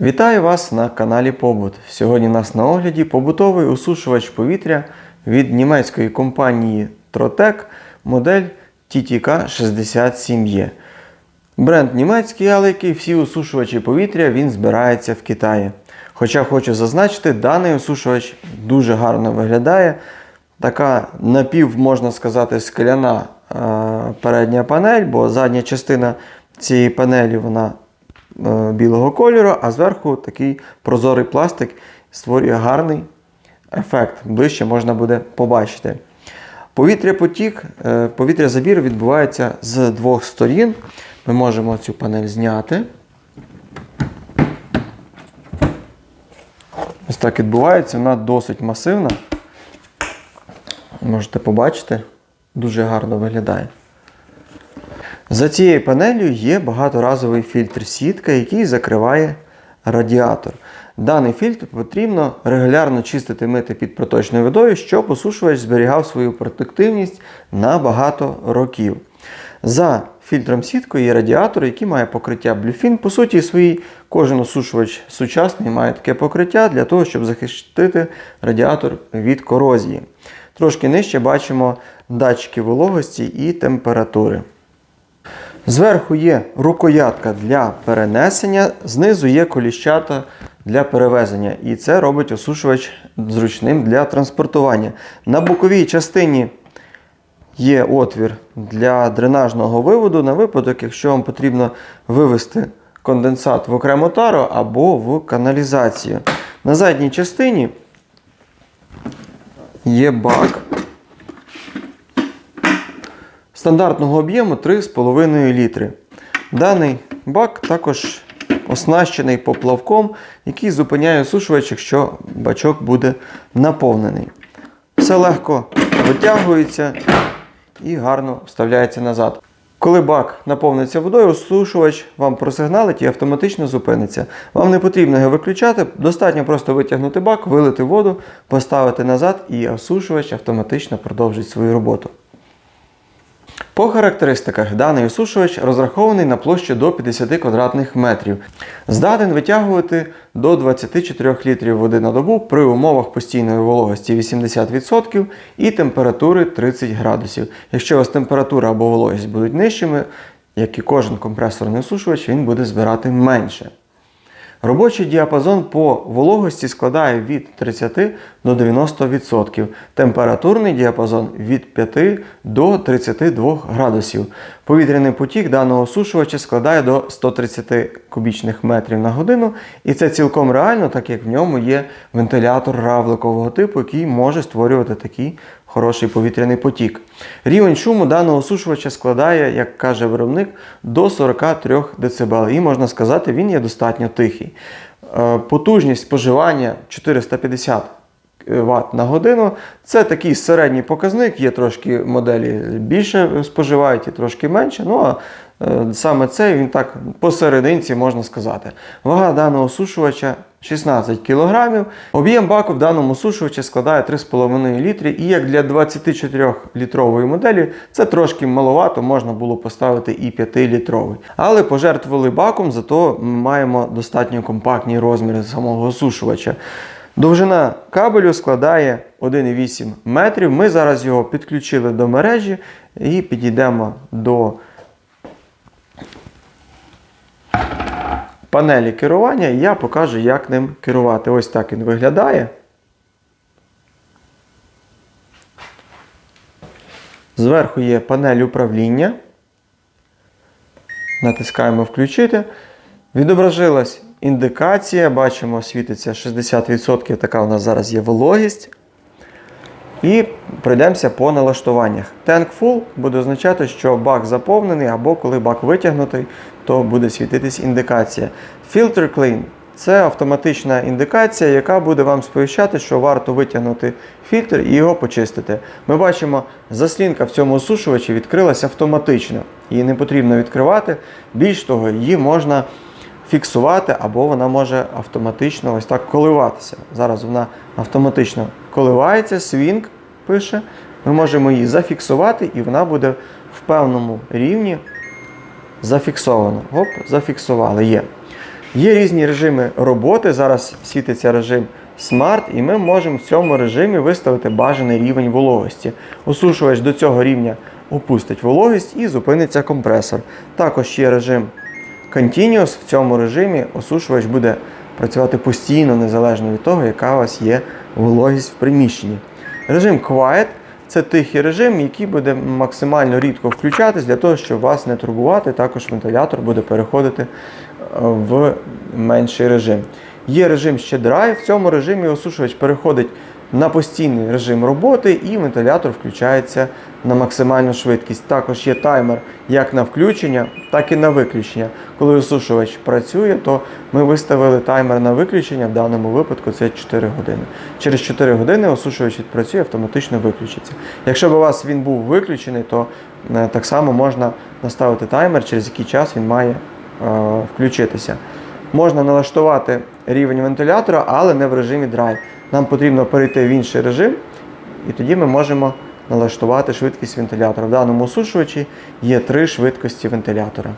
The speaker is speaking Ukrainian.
Вітаю вас на каналі Побут. Сьогодні у нас на огляді побутовий усушувач повітря від німецької компанії Trotec модель TTK67E. Бренд німецький, але як і всі усушувачі повітря, він збирається в Китаї. Хоча хочу зазначити, даний усушувач дуже гарно виглядає. Така напів, можна сказати, скляна е, передня панель, бо задня частина цієї панелі вона білого кольору, а зверху такий прозорий пластик створює гарний ефект. Ближче можна буде побачити. Повітря потік, е, повітря забір відбувається з двох сторін. Ми можемо цю панель зняти. Ось так відбувається, вона досить масивна. Можете побачити, дуже гарно виглядає. За цією панелью є багаторазовий фільтр сітка, який закриває радіатор. Даний фільтр потрібно регулярно чистити мити під проточною водою, щоб осушувач зберігав свою продуктивність на багато років. За фільтром сіткою є радіатор, який має покриття Bluefin. По суті, свій кожен осушувач сучасний має таке покриття для того, щоб захистити радіатор від корозії. Трошки нижче бачимо датчики вологості і температури. Зверху є рукоятка для перенесення, знизу є коліщата для перевезення. І це робить осушувач зручним для транспортування. На боковій частині є отвір для дренажного виводу на випадок, якщо вам потрібно вивести конденсат в окрему тару або в каналізацію. На задній частині є бак стандартного об'єму 3,5 літри. Даний бак також оснащений поплавком, який зупиняє осушувач, якщо бачок буде наповнений. Все легко витягується і гарно вставляється назад. Коли бак наповниться водою, осушувач вам просигналить і автоматично зупиниться. Вам не потрібно його виключати, достатньо просто витягнути бак, вилити воду, поставити назад і осушувач автоматично продовжить свою роботу. По характеристиках даний осушувач розрахований на площу до 50 квадратних метрів. Здатен витягувати до 24 літрів води на добу при умовах постійної вологості 80% і температури 30 градусів. Якщо у вас температура або вологість будуть нижчими, як і кожен компресорний осушувач, він буде збирати менше. Робочий діапазон по вологості складає від 30 до 90%. Температурний діапазон від 5 до 32 градусів. Повітряний потік даного осушувача складає до 130 кубічних метрів на годину. І це цілком реально, так як в ньому є вентилятор равликового типу, який може створювати такий хороший повітряний потік. Рівень шуму даного осушувача складає, як каже виробник, до 43 дБ. І можна сказати, він є достатньо тихий. Е, Потужність споживання 450 Вт на годину. Це такий середній показник. Є трошки моделі більше споживають і трошки менше. Ну а е, саме це він так посерединці можна сказати. Вага даного осушувача 16 кг. Об'єм баку в даному осушувачі складає 3,5 літри. І як для 24-літрової моделі це трошки маловато, можна було поставити і 5-літровий. Але пожертвували баком, зато ми маємо достатньо компактні розміри самого осушувача. Довжина кабелю складає 1,8 метрів. Ми зараз його підключили до мережі і підійдемо до панелі керування, і я покажу, як ним керувати. Ось так він виглядає. Зверху є панель управління. Натискаємо включити. Відображилась індикація, бачимо, світиться 60%, така у нас зараз є вологість. І пройдемося по налаштуваннях. Tank Full буде означати, що бак заповнений, або коли бак витягнутий, то буде світитись індикація. Filter Clean це автоматична індикація, яка буде вам сповіщати, що варто витягнути фільтр і його почистити. Ми бачимо, заслінка в цьому осушувачі відкрилася автоматично. Її не потрібно відкривати. Більш того, її можна фіксувати, або вона може автоматично ось так коливатися. Зараз вона автоматично коливається, свінг пише. Ми можемо її зафіксувати, і вона буде в певному рівні зафіксована. Оп, зафіксували. Є. Є різні режими роботи. Зараз світиться режим Smart, і ми можемо в цьому режимі виставити бажаний рівень вологості. Осушувач до цього рівня опустить вологість і зупиниться компресор. Також є режим Continuous. В цьому режимі осушувач буде працювати постійно, незалежно від того, яка у вас є вологість в приміщенні. Режим Quiet це тихий режим, який буде максимально рідко включатись для того, щоб вас не турбувати. Також вентилятор буде переходити е, в менший режим. Є режим ще Drive. В цьому режимі осушувач переходить на постійний режим роботи і вентилятор включається на максимальну швидкість. Також є таймер як на включення, так і на виключення. Коли осушувач працює, то ми виставили таймер на виключення. В даному випадку це 4 години. Через 4 години осушувач відпрацює, автоматично виключиться. Якщо б у вас він був виключений, то е, так само можна наставити таймер, через який час він має е, включитися. Можна налаштувати рівень вентилятора, але не в режимі Drive. Нам потрібно перейти в інший режим, і тоді ми можемо налаштувати швидкість вентилятора. В даному осушувачі є три швидкості вентилятора.